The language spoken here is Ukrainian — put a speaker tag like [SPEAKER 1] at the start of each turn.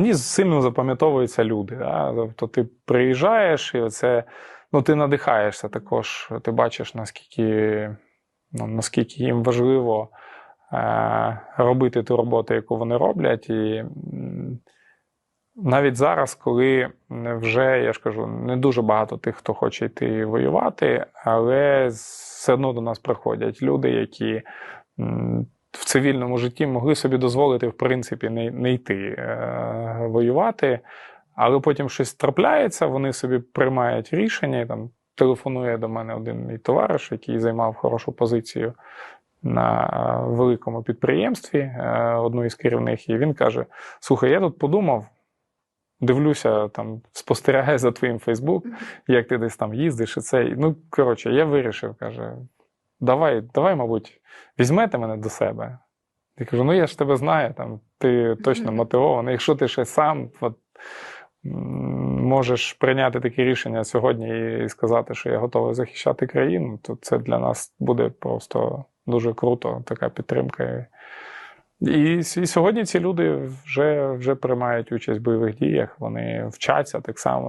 [SPEAKER 1] Мені сильно запам'ятовуються люди. Да? Тобто ти приїжджаєш і це, ну, ти надихаєшся також. Ти бачиш, наскільки, ну, наскільки їм важливо е, робити ту роботу, яку вони роблять. І навіть зараз, коли вже, я ж кажу, не дуже багато тих, хто хоче йти воювати, але все одно до нас приходять люди, які в цивільному житті могли собі дозволити, в принципі, не, не йти е, воювати, але потім щось трапляється, вони собі приймають рішення. і Там телефонує до мене один мій товариш, який займав хорошу позицію на е, великому підприємстві, е, одну із керівних, і він каже: Слухай, я тут подумав. Дивлюся, там спостерігаю за твоїм Фейсбук, як ти десь там їздиш, і це. Ну, коротше, я вирішив, каже, давай, давай, мабуть, візьмете мене до себе. Я кажу, ну я ж тебе знаю, там, ти точно мотивований. Якщо ти ще сам от, можеш прийняти таке рішення сьогодні і сказати, що я готовий захищати країну, то це для нас буде просто дуже круто, така підтримка. І, і сьогодні ці люди вже, вже приймають участь в бойових діях, вони вчаться так само.